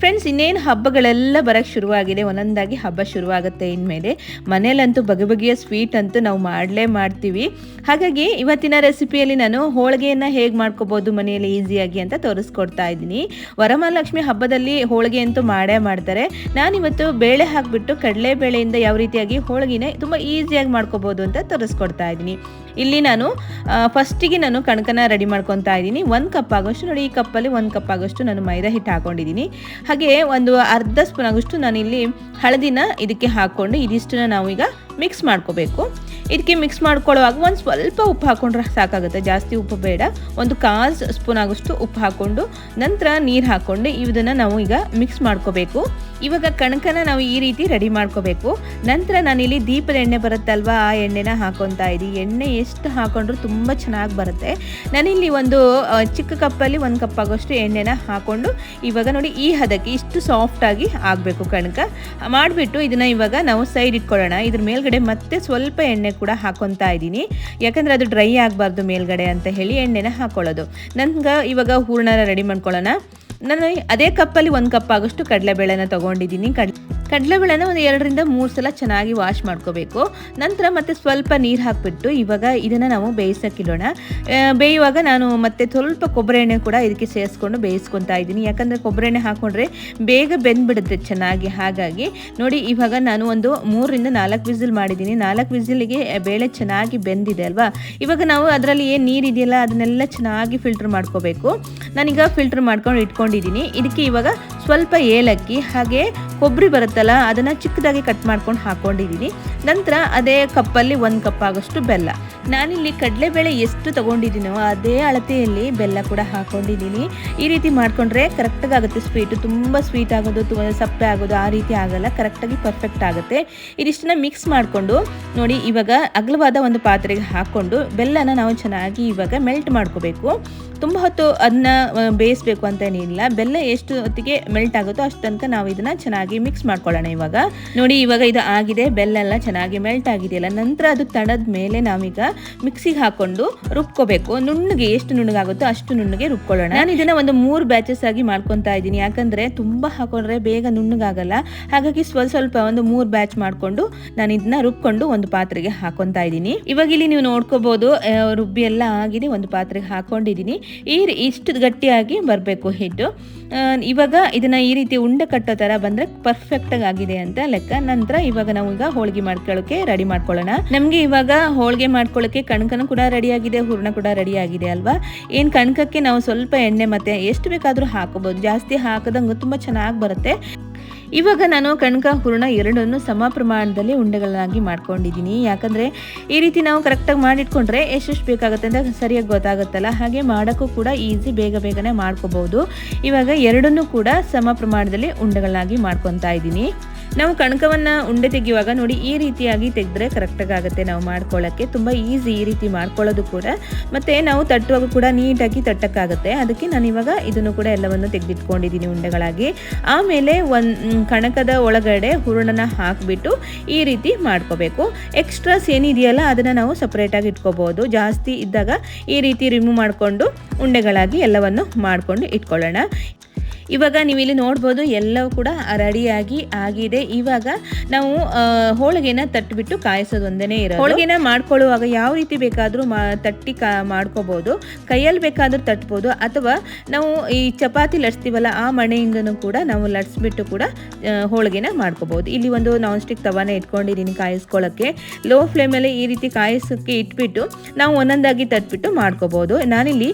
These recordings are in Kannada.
ಫ್ರೆಂಡ್ಸ್ ಇನ್ನೇನು ಹಬ್ಬಗಳೆಲ್ಲ ಬರೋಕ್ಕೆ ಶುರುವಾಗಿದೆ? ಒಂದೊಂದಾಗಿ ಹಬ್ಬ ಶುರುವಾಗುತ್ತೆ ಇನ್ಮೇಲೆ. ಮನೇಲಂತೂ ಬಗೆ ಬಗೆಯ ಸ್ವೀಟ್ ಅಂತೂ ನಾವು ಮಾಡಲೇ ಮಾಡ್ತೀವಿ. ಹಾಗಾಗಿ ಇವತ್ತಿನ ರೆಸಿಪಿಯಲ್ಲಿ ನಾನು ಹೋಳಿಗೆಯನ್ನು ಹೇಗೆ ಮಾಡ್ಕೋಬೋದು ಮನೆಯಲ್ಲಿ ಈಸಿಯಾಗಿ ಅಂತ ತೋರಿಸ್ಕೊಡ್ತಾ ಇದ್ದೀನಿ. ವರಮಹಾಲಕ್ಷ್ಮಿ ಹಬ್ಬದಲ್ಲಿ ಹೋಳಿಗೆ ಅಂತೂ ಮಾಡೇ ಮಾಡ್ತಾರೆ. ನಾನಿವತ್ತು ಬೇಳೆ ಹಾಕಿಬಿಟ್ಟು ಕಡಲೆಬೇಳೆಯಿಂದ ಯಾವ ರೀತಿಯಾಗಿ ಹೋಳಿಗೆನ ತುಂಬ ಈಸಿಯಾಗಿ ಮಾಡ್ಕೋಬೋದು ಅಂತ ತೋರಿಸ್ಕೊಡ್ತಾ ಇದ್ದೀನಿ. ಇಲ್ಲಿ ನಾನು ಫಸ್ಟಿಗೆ ನಾನು ಕಣಕನ ರೆಡಿ ಮಾಡ್ಕೊತಾ ಇದ್ದೀನಿ. ಒಂದು ಕಪ್ ಆಗೋಷ್ಟು ನೋಡಿ, ಈ ಕಪ್ಪಲ್ಲಿ ಒಂದು ಕಪ್ ಆಗೋಷ್ಟು ನಾನು ಮೈದಾ ಹಿಟ್ಟು ಹಾಕೊಂಡಿದ್ದೀನಿ. ಹಾಗೆ ಒಂದು ಅರ್ಧ ಸ್ಪೂನ್ ಆಗೋಷ್ಟು ನಾನಿಲ್ಲಿ ಹಳದಿನ ಇದಕ್ಕೆ ಹಾಕ್ಕೊಂಡು ಇದಿಷ್ಟನ್ನ ನಾವು ಈಗ ಮಿಕ್ಸ್ ಮಾಡ್ಕೋಬೇಕು. ಇದಕ್ಕೆ ಮಿಕ್ಸ್ ಮಾಡ್ಕೊಳ್ಳುವಾಗ ಒಂದು ಸ್ವಲ್ಪ ಉಪ್ಪು ಹಾಕೊಂಡ್ರೆ ಸಾಕಾಗುತ್ತೆ. ಜಾಸ್ತಿ ಉಪ್ಪು ಬೇಡ. ಒಂದು ಕಾಲು ಸ್ಪೂನ್ ಆಗೋಷ್ಟು ಉಪ್ಪು ಹಾಕ್ಕೊಂಡು ನಂತರ ನೀರು ಹಾಕ್ಕೊಂಡು ಇದನ್ನು ನಾವು ಈಗ ಮಿಕ್ಸ್ ಮಾಡ್ಕೋಬೇಕು. ಇವಾಗ ಕಣಕನ ನಾವು ಈ ರೀತಿ ರೆಡಿ ಮಾಡ್ಕೋಬೇಕು. ನಂತರ ನಾನಿಲ್ಲಿ ದೀಪದ ಎಣ್ಣೆ ಬರುತ್ತಲ್ವ? ಆ ಎಣ್ಣೆನ ಹಾಕೊತಾ ಇದ್ದೀನಿ. ಎಣ್ಣೆ ಎಷ್ಟು ಹಾಕೊಂಡ್ರು ತುಂಬ ಚೆನ್ನಾಗಿ ಬರುತ್ತೆ. ನಾನಿಲ್ಲಿ ಒಂದು ಚಿಕ್ಕ ಕಪ್ಪಲ್ಲಿ ಒಂದು ಕಪ್ ಆಗೋಷ್ಟು ಎಣ್ಣೆನ ಹಾಕ್ಕೊಂಡು ಇವಾಗ ನೋಡಿ ಈ ಹದಕ್ಕೆ ಇಷ್ಟು ಸಾಫ್ಟಾಗಿ ಆಗಬೇಕು ಕಣಕ. ಮಾಡಿಬಿಟ್ಟು ಇದನ್ನು ಇವಾಗ ನಾವು ಸೈಡ್ ಇಟ್ಕೊಳ್ಳೋಣ. ಇದ್ರ ಮೇಲ್ಗಡೆ ಮತ್ತೆ ಸ್ವಲ್ಪ ಎಣ್ಣೆ ಕೂಡ ಹಾಕೊತಾ ಇದ್ದೀನಿ. ಯಾಕಂದ್ರೆ ಅದು ಡ್ರೈ ಆಗಬಾರ್ದು ಮೇಲ್ಗಡೆ ಅಂತ ಹೇಳಿ ಎಣ್ಣೆನ ಹಾಕೊಳ್ಳೋದು. ನನ್ಗೆ ಇವಾಗ ಹೂರ್ಣನ ರೆಡಿ ಮಾಡ್ಕೊಳ್ಳೋಣ. ನಾನು ಅದೇ ಕಪ್ಪಲ್ಲಿ ಒಂದು ಕಪ್ ಆಗೋಷ್ಟು ಕಡಲೆಬೇಳೆನ ತೊಗೊಂಡಿದ್ದೀನಿ. ಕಡ್ ಕಡಲೆಬೇಳೆನ ಒಂದು ಎರಡರಿಂದ ಮೂರು ಸಲ ಚೆನ್ನಾಗಿ ವಾಶ್ ಮಾಡ್ಕೋಬೇಕು. ನಂತರ ಮತ್ತೆ ಸ್ವಲ್ಪ ನೀರು ಹಾಕಿಬಿಟ್ಟು ಇವಾಗ ಇದನ್ನು ನಾವು ಬೇಯಿಸೋಕ್ಕಿಡೋಣ. ಬೇಯುವಾಗ ನಾನು ಮತ್ತೆ ಸ್ವಲ್ಪ ಕೊಬ್ಬರಿ ಎಣ್ಣೆ ಕೂಡ ಇದಕ್ಕೆ ಸೇರಿಸ್ಕೊಂಡು ಬೇಯಿಸ್ಕೊತಾ ಇದ್ದೀನಿ. ಯಾಕಂದರೆ ಕೊಬ್ಬರಿ ಎಣ್ಣೆ ಹಾಕ್ಕೊಂಡ್ರೆ ಬೇಗ ಬೆಂದ್ಬಿಡುತ್ತೆ ಚೆನ್ನಾಗಿ. ಹಾಗಾಗಿ ನೋಡಿ, ಇವಾಗ ನಾನು ಒಂದು ಮೂರರಿಂದ ನಾಲ್ಕು ವಿಸಿಲ್ ಮಾಡಿದ್ದೀನಿ. ನಾಲ್ಕು ವಿಸಿಲಿಗೆ ಬೇಳೆ ಚೆನ್ನಾಗಿ ಬೆಂದಿದೆ ಅಲ್ವಾ? ಇವಾಗ ನಾವು ಅದರಲ್ಲಿ ಏನು ನೀರು ಇದೆಯಲ್ಲ, ಅದನ್ನೆಲ್ಲ ಚೆನ್ನಾಗಿ ಫಿಲ್ಟರ್ ಮಾಡ್ಕೋಬೇಕು. ನಾನೀಗ ಫಿಲ್ಟರ್ ಮಾಡ್ಕೊಂಡು ಇಟ್ಕೊಂಡಿದ್ದೀನಿ. ಇದಕ್ಕೆ ಇವಾಗ ಸ್ವಲ್ಪ ಏಲಕ್ಕಿ, ಹಾಗೆ ಕೊಬ್ಬರಿ ಬರುತ್ತಲ್ಲ, ಅದನ್ನು ಚಿಕ್ಕದಾಗಿ ಕಟ್ ಮಾಡ್ಕೊಂಡು ಹಾಕ್ಕೊಂಡಿದ್ದೀನಿ ನಂತರ ಅದೇ ಕಪ್ಪಲ್ಲಿ ಒಂದು ಕಪ್ ಆಗೋಷ್ಟು ಬೆಲ್ಲ. ನಾನಿಲ್ಲಿ ಕಡಲೆಬೇಳೆ ಎಷ್ಟು ತೊಗೊಂಡಿದ್ದೀನೋ ಅದೇ ಅಳತೆಯಲ್ಲಿ ಬೆಲ್ಲ ಕೂಡ ಹಾಕ್ಕೊಂಡಿದ್ದೀನಿ ಈ ರೀತಿ ಮಾಡಿಕೊಂಡ್ರೆ ಕರೆಕ್ಟಾಗಿ ಆಗುತ್ತೆ ಸ್ವೀಟು ತುಂಬ ಸ್ವೀಟ್ ಆಗೋದು, ತುಂಬ ಸಪ್ಪೆ ಆಗೋದು, ಆ ರೀತಿ ಆಗೋಲ್ಲ. ಕರೆಕ್ಟಾಗಿ ಪರ್ಫೆಕ್ಟ್ ಆಗುತ್ತೆ. ಇದಿಷ್ಟನ್ನ ಮಿಕ್ಸ್ ಮಾಡಿಕೊಂಡು ನೋಡಿ, ಇವಾಗ ಅಗಲವಾದ ಒಂದು ಪಾತ್ರೆಗೆ ಹಾಕ್ಕೊಂಡು ಬೆಲ್ಲನ ನಾವು ಚೆನ್ನಾಗಿ ಇವಾಗ ಮೆಲ್ಟ್ ಮಾಡ್ಕೋಬೇಕು. ತುಂಬ ಹೊತ್ತು ಅದನ್ನ ಬೇಯಿಸ್ಬೇಕು ಅಂತ ಏನಿಲ್ಲ. ಬೆಲ್ಲ ಎಷ್ಟು ಹೊತ್ತಿಗೆ ಮೆಲ್ಟ್ ಆಗುತ್ತೋ ಅಷ್ಟು ತನಕ ನಾವು ಇದನ್ನ ಚೆನ್ನಾಗಿ ಮಿಕ್ಸ್ ಮಾಡ್ಕೊಳ್ಳೋಣ ಇವಾಗ. ನೋಡಿ, ಇವಾಗ ಇದು ಆಗಿದೆ ಬೆಲ್ಲ ಎಲ್ಲ ಚೆನ್ನಾಗಿ ಮೆಲ್ಟ್ ಆಗಿದೆಯಲ್ಲ, ನಂತರ ಅದು ತಣದ ಮೇಲೆ ನಾವೀಗ ಮಿಕ್ಸಿಗೆ ಹಾಕೊಂಡು ರುಬ್ಕೋಬೇಕು. ನುಣ್ಣಗೆ ಎಷ್ಟು ನುಣ್ಣಗಾಗುತ್ತೋ ಅಷ್ಟು ನುಣ್ಣಗೆ ರುಬ್ಕೊಳ್ಳೋಣ. ನಾನು ಇದನ್ನ ಒಂದು ಮೂರು ಬ್ಯಾಚಸ್ ಆಗಿ ಮಾಡ್ಕೊತಾ ಇದ್ದೀನಿ. ಯಾಕಂದ್ರೆ ತುಂಬಾ ಹಾಕೊಂಡ್ರೆ ಬೇಗ ನುಣ್ಣಗಾಗಲ್ಲ. ಹಾಗಾಗಿ ಸ್ವಲ್ಪ ಸ್ವಲ್ಪ ಒಂದು ಮೂರು ಬ್ಯಾಚ್ ಮಾಡ್ಕೊಂಡು ನಾನು ಇದನ್ನ ರುಬ್ಕೊಂಡು ಒಂದು ಪಾತ್ರೆಗೆ ಹಾಕೊತಾ ಇದ್ದೀನಿ. ಇವಾಗ ಇಲ್ಲಿ ನೀವು ನೋಡ್ಕೋಬಹುದು ರುಬ್ಬಿ ಎಲ್ಲ ಆಗಿದೆ, ಒಂದು ಪಾತ್ರೆಗೆ ಹಾಕೊಂಡಿದ್ದೀನಿ. ಈ ಇಷ್ಟು ಗಟ್ಟಿಯಾಗಿ ಬರಬೇಕು ಹಿಟ್ಟು ಇವಾಗ ಇದನ್ನ ಈ ರೀತಿ ಉಂಡೆ ಕಟ್ಟೋ ತರ ಬಂದ್ರೆ ಪರ್ಫೆಕ್ಟ್ ಆಗಿದೆ ಅಂತ ಲೆಕ್ಕ. ನಂತರ ಇವಾಗ ನಾವು ಈಗ ಹೋಳಿಗೆ ಮಾಡ್ಕೊಳ್ಳೋಕೆ ರೆಡಿ ಮಾಡ್ಕೊಳ್ಳೋಣ. ನಮ್ಗೆ ಇವಾಗ ಹೋಳಿಗೆ ಮಾಡ್ಕೊಳ್ಳೋಕೆ ಕಣಕನ ಕೂಡ ರೆಡಿ ಆಗಿದೆ, ಹೂರ್ಣ ಕೂಡ ರೆಡಿ ಆಗಿದೆ ಅಲ್ವಾ? ಏನ್ ಕಣಕಕ್ಕೆ ನಾವು ಸ್ವಲ್ಪ ಎಣ್ಣೆ ಮತ್ತೆ ಎಷ್ಟು ಬೇಕಾದ್ರೂ ಹಾಕೋಬಹುದು ಜಾಸ್ತಿ ಹಾಕದಂಗ ತುಂಬಾ ಚೆನ್ನಾಗಿ ಬರುತ್ತೆ. ಇವಾಗ ನಾನು ಕಣ್ಕ ಹೂರ್ಣ ಎರಡನ್ನು ಸಮ ಪ್ರಮಾಣದಲ್ಲಿ ಉಂಡೆಗಳನ್ನಾಗಿ ಮಾಡ್ಕೊಂಡಿದ್ದೀನಿ. ಯಾಕಂದರೆ ಈ ರೀತಿ ನಾವು ಕರೆಕ್ಟಾಗಿ ಮಾಡಿಟ್ಕೊಂಡ್ರೆ ಎಷ್ಟೆಷ್ಟು ಬೇಕಾಗುತ್ತೆ ಅಂತ ಸರಿಯಾಗಿ ಗೊತ್ತಾಗುತ್ತಲ್ಲ. ಹಾಗೆ ಮಾಡೋಕ್ಕೂ ಕೂಡ ಈಸಿ, ಬೇಗ ಬೇಗನೆ ಮಾಡ್ಕೋಬಹುದು ಇವಾಗ ಎರಡನ್ನೂ ಕೂಡ ಸಮ ಪ್ರಮಾಣದಲ್ಲಿ ಉಂಡೆಗಳನ್ನಾಗಿ ಮಾಡ್ಕೊತಾ ಇದ್ದೀನಿ. ನಾವು ಕಣಕವನ್ನು ಉಂಡೆ ತೆಗೆಯುವಾಗ ನೋಡಿ ಈ ರೀತಿಯಾಗಿ ತೆಗೆದ್ರೆ ಕರೆಕ್ಟಾಗಿ ಆಗುತ್ತೆ. ನಾವು ಮಾಡ್ಕೊಳ್ಳೋಕ್ಕೆ ತುಂಬ ಈಸಿ ಈ ರೀತಿ ಮಾಡ್ಕೊಳ್ಳೋದು ಕೂಡ. ಮತ್ತು ನಾವು ತಟ್ಟುವಾಗ ಕೂಡ ನೀಟಾಗಿ ತಟ್ಟಕ್ಕಾಗುತ್ತೆ. ಅದಕ್ಕೆ ನಾನು ಇವಾಗ ಇದನ್ನು ಕೂಡ ಎಲ್ಲವನ್ನು ತೆಗೆದಿಟ್ಕೊಂಡಿದ್ದೀನಿ ಉಂಡೆಗಳಾಗಿ. ಆಮೇಲೆ ಒಂದು ಕಣಕದ ಒಳಗಡೆ ಹೂರಣನ ಹಾಕಿಬಿಟ್ಟು ಈ ರೀತಿ ಮಾಡ್ಕೋಬೇಕು. ಎಕ್ಸ್ಟ್ರಾಸ್ ಏನಿದೆಯಲ್ಲ ಅದನ್ನು ನಾವು ಸಪ್ರೇಟಾಗಿ ಇಟ್ಕೋಬೋದು. ಜಾಸ್ತಿ ಇದ್ದಾಗ ಈ ರೀತಿ ರಿಮೂವ್ ಮಾಡಿಕೊಂಡು ಉಂಡೆಗಳಾಗಿ ಎಲ್ಲವನ್ನು ಮಾಡಿಕೊಂಡು ಇಟ್ಕೊಳ್ಳೋಣ. ಇವಾಗ ನೀವು ಇಲ್ಲಿ ನೋಡ್ಬೋದು ಎಲ್ಲವೂ ಕೂಡ ರೆಡಿಯಾಗಿ ಆಗಿದೆ. ಇವಾಗ ನಾವು ಹೋಳಿಗೆನ ತಟ್ಟಿಬಿಟ್ಟು ಕಾಯಿಸೋದು ಒಂದೇ ಇರೋ ಹೋಳಿಗೆನ ಮಾಡ್ಕೊಳ್ಳುವಾಗ ಯಾವ ರೀತಿ ಬೇಕಾದರೂ ಮಾ, ತಟ್ಟಿ ಕಾ, ಮಾಡ್ಕೋಬೋದು. ಕೈಯಲ್ಲಿ ಬೇಕಾದರೂ ತಟ್ಬೋದು. ಅಥವಾ ನಾವು ಈ ಚಪಾತಿ ಲಟ್ಸ್ತೀವಲ್ಲ ಆ ಮಣೆಯಿಂದನೂ ಕೂಡ ನಾವು ಲಟ್ಸ್ಬಿಟ್ಟು ಕೂಡ ಹೋಳಿಗೆನ ಮಾಡ್ಕೋಬೋದು. ಇಲ್ಲಿ ಒಂದು ನಾನ್ ಸ್ಟಿಕ್ ತವಾನ ಇಟ್ಕೊಂಡಿದ್ದೀನಿ ಕಾಯಿಸ್ಕೊಳ್ಳೋಕ್ಕೆ. ಲೋ ಫ್ಲೇಮಲ್ಲಿ ಈ ರೀತಿ ಕಾಯಿಸೋಕ್ಕೆ ಇಟ್ಬಿಟ್ಟು ನಾವು ಒಂದೊಂದಾಗಿ ತಟ್ಬಿಟ್ಟು ಮಾಡ್ಕೋಬೋದು. ನಾನಿಲ್ಲಿ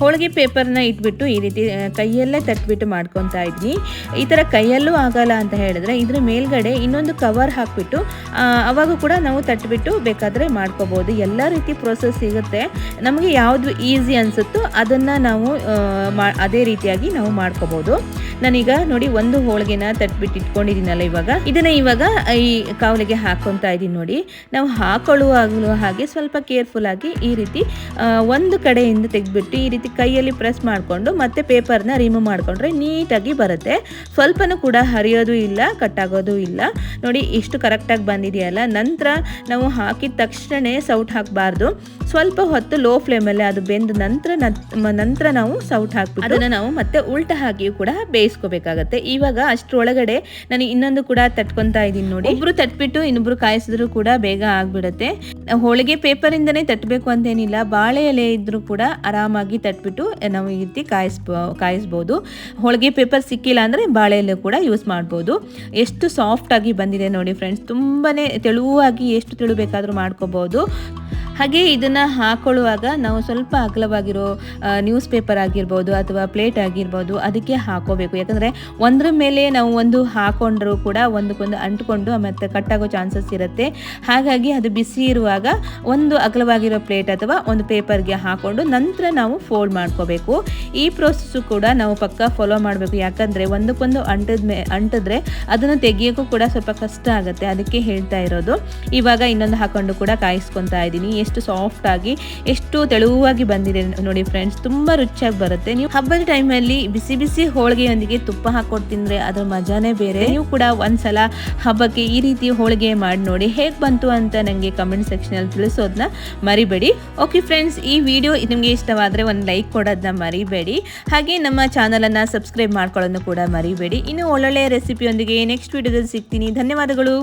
ಹೋಳಿಗೆ ಪೇಪರ್ನ ಇಟ್ಬಿಟ್ಟು ಈ ರೀತಿ ಕೈಯಲ್ಲೇ ತಟ್ಬಿಟ್ಟು ಮಾಡ್ಕೊತಾ ಇದ್ವಿ. ಈ ಥರ ಕೈಯಲ್ಲೂ ಆಗಲ್ಲ ಅಂತ ಹೇಳಿದ್ರೆ ಇದ್ರ ಮೇಲ್ಗಡೆ ಇನ್ನೊಂದು ಕವರ್ ಹಾಕ್ಬಿಟ್ಟು ಅವಾಗ ಕೂಡ ನಾವು ತಟ್ಬಿಟ್ಟು ಬೇಕಾದರೆ ಮಾಡ್ಕೋಬೋದು. ಎಲ್ಲ ರೀತಿ ಪ್ರೋಸೆಸ್ ಸಿಗುತ್ತೆ. ನಮಗೆ ಯಾವುದು ಈಸಿ ಅನಿಸುತ್ತೋ ಅದನ್ನು ನಾವು ಅದೇ ರೀತಿಯಾಗಿ ನಾವು ಮಾಡ್ಕೋಬೋದು. ನಾನೀಗ ನೋಡಿ ಒಂದು ಹೋಳಿಗೆನ ತಟ್ಬಿಟ್ಟು ಇಟ್ಕೊಂಡಿದ್ದೀನಲ್ಲ ಇವಾಗ. ಇದನ್ನ ಇವಾಗ ಈ ಕಾವಲಿಗೆ ಹಾಕೊತಾ ಇದ್ದೀನಿ ನೋಡಿ. ನಾವು ಹಾಕೊಳ್ಳುವಾಗಲೂ ಹಾಗೆ ಸ್ವಲ್ಪ ಕೇರ್ಫುಲ್ ಆಗಿ ಈ ರೀತಿ ಒಂದು ಕಡೆಯಿಂದ ತೆಗೆದ್ಬಿಟ್ಟು ಈ ರೀತಿ ಕೈಯಲ್ಲಿ ಪ್ರೆಸ್ ಮಾಡಿಕೊಂಡು ಮತ್ತೆ ಪೇಪರ್ನ ರಿಮೂವ್ ಮಾಡಿಕೊಂಡ್ರೆ ನೀಟಾಗಿ ಬರುತ್ತೆ. ಸ್ವಲ್ಪನೂ ಕೂಡ ಹರಿಯೋದು ಇಲ್ಲ ಕಟ್ಟಾಗೋದು ಇಲ್ಲ. ನೋಡಿ ಇಷ್ಟು ಕರೆಕ್ಟಾಗಿ ಬಂದಿದೆಯಲ್ಲ. ನಂತರ ನಾವು ಹಾಕಿದ ತಕ್ಷಣ ಸೌಟ್ ಹಾಕಬಾರ್ದು. ಸ್ವಲ್ಪ ಹೊತ್ತು ಲೋ ಫ್ಲೇಮಲ್ಲಿ ಅದು ಬೆಂದ ನಂತರ ನಂತರ ನಾವು ಸೌಟ್ ಹಾಕ್ಬಿಟ್ಟು ಅದನ್ನು ನಾವು ಮತ್ತೆ ಉಲ್ಟ ಹಾಕಿಯೂ ಕೂಡ ಬೇಯಿಸ್ಕೋಬೇಕಾಗತ್ತೆ. ಇವಾಗ ಅಷ್ಟರೊಳಗಡೆ ನಾನು ಇನ್ನೊಂದು ಕೂಡ ತಟ್ಕೊತಾ ಇದ್ದೀನಿ ನೋಡಿ. ಒಬ್ರು ತಟ್ಬಿಟ್ಟು ಇನ್ನೊಬ್ರು ಕಾಯಿಸಿದ್ರು ಕೂಡ ಬೇಗ ಆಗ್ಬಿಡುತ್ತೆ. ಹೋಳಿಗೆ ಪೇಪರಿಂದನೇ ತಟ್ಟಬೇಕು ಅಂತೇನಿಲ್ಲ ಬಾಳೆ ಎಲೆ ಇದ್ದರೂ ಕೂಡ ಆರಾಮಾಗಿ ತಟ್ಬಿಟ್ಟು ನಾವು ಈ ರೀತಿ ಕಾಯಿಸ್ಬೋ, ಕಾಯಿಸ್ಬೋದು. ಹೋಳಿಗೆ ಪೇಪರ್ ಸಿಕ್ಕಿಲ್ಲ ಅಂದರೆ ಬಾಳೆ ಎಲೆ ಕೂಡ ಯೂಸ್ ಮಾಡ್ಬೋದು. ಎಷ್ಟು ಸಾಫ್ಟಾಗಿ ಬಂದಿದೆ ನೋಡಿ ಫ್ರೆಂಡ್ಸ್ ತುಂಬಾ ತೆಳುವಾಗಿ ಎಷ್ಟು ತೆಳು ಬೇಕಾದರೂ ಮಾಡ್ಕೋಬಹುದು ಹಾಗೆ ಇದನ್ನು ಹಾಕೊಳ್ಳುವಾಗ ನಾವು ಸ್ವಲ್ಪ ಅಗಲವಾಗಿರೋ ನ್ಯೂಸ್ ಪೇಪರ್ ಆಗಿರ್ಬೋದು ಅಥವಾ ಪ್ಲೇಟ್ ಆಗಿರ್ಬೋದು ಅದಕ್ಕೆ ಹಾಕೋಬೇಕು. ಯಾಕಂದರೆ ಒಂದರ ಮೇಲೆ ನಾವು ಒಂದು ಹಾಕೊಂಡ್ರೂ ಕೂಡ ಒಂದಕ್ಕೊಂದು ಅಂಟ್ಕೊಂಡು ಮತ್ತೆ ಕಟ್ಟಾಗೋ ಚಾನ್ಸಸ್ ಇರುತ್ತೆ. ಹಾಗಾಗಿ ಅದು ಬಿಸಿ ಇರುವಾಗ ಒಂದು ಅಗಲವಾಗಿರೋ ಪ್ಲೇಟ್ ಅಥವಾ ಒಂದು ಪೇಪರ್ಗೆ ಹಾಕೊಂಡು ನಂತರ ನಾವು ಫೋಲ್ಡ್ ಮಾಡ್ಕೋಬೇಕು. ಈ ಪ್ರೋಸೆಸ್ಸು ಕೂಡ ನಾವು ಪಕ್ಕ ಫಾಲೋ ಮಾಡಬೇಕು. ಯಾಕಂದರೆ ಒಂದಕ್ಕೊಂದು ಅಂಟದ ಮೇ ಅಂಟಿದ್ರೆ ಅದನ್ನು ತೆಗಿಯೋಕ್ಕೂ ಕೂಡ ಸ್ವಲ್ಪ ಕಷ್ಟ ಆಗುತ್ತೆ. ಅದಕ್ಕೆ ಹೇಳ್ತಾ ಇರೋದು. ಇವಾಗ ಇನ್ನೊಂದು ಹಾಕೊಂಡು ಕೂಡ ಕಾಯಿಸ್ಕೊತಾ ಇದ್ದೀನಿ. ಎಷ್ಟು ಸಾಫ್ಟ್ ಆಗಿ, ಎಷ್ಟು ತೆಳುವಾಗಿ ಬಂದಿದೆ ನೋಡಿ ಫ್ರೆಂಡ್ಸ್ ತುಂಬಾ ರುಚಿಯಾಗಿ ಬರುತ್ತೆ. ನೀವು ಹಬ್ಬದ ಟೈಮಲ್ಲಿ ಬಿಸಿ ಬಿಸಿ ಹೋಳಿಗೆಯೊಂದಿಗೆ ತುಪ್ಪ ಹಾಕೊಂಡು ತಿಂದ್ರೆ ಅದ್ರ ಮಜಾನೇ ಬೇರೆ. ನೀವು ಕೂಡ ಒಂದ್ಸಲ ಹಬ್ಬಕ್ಕೆ ಈ ರೀತಿ ಹೋಳಿಗೆ ಮಾಡಿ ನೋಡಿ ಹೇಗೆ ಬಂತು ಅಂತ ನನಗೆ ಕಮೆಂಟ್ ಸೆಕ್ಷನ್ ಅಲ್ಲಿ ತಿಳಿಸೋದನ್ನ ಮರಿಬೇಡಿ. ಓಕೆ ಫ್ರೆಂಡ್ಸ್ ಈ ವಿಡಿಯೋ ನಿಮಗೆ ಇಷ್ಟವಾದರೆ ಒಂದು ಲೈಕ್ ಕೊಡೋದನ್ನ ಮರಿಬೇಡಿ. ಹಾಗೆ ನಮ್ಮ ಚಾನಲನ್ನು ಸಬ್ಸ್ಕ್ರೈಬ್ ಮಾಡ್ಕೊಳ್ಳೋದನ್ನು ಕೂಡ ಮರಿಬೇಡಿ. ಇನ್ನು ಒಳ್ಳೊಳ್ಳೆ ರೆಸಿಪಿಯೊಂದಿಗೆ ನೆಕ್ಸ್ಟ್ ವಿಡಿಯೋದಲ್ಲಿ ಸಿಗ್ತೀನಿ. ಧನ್ಯವಾದಗಳು.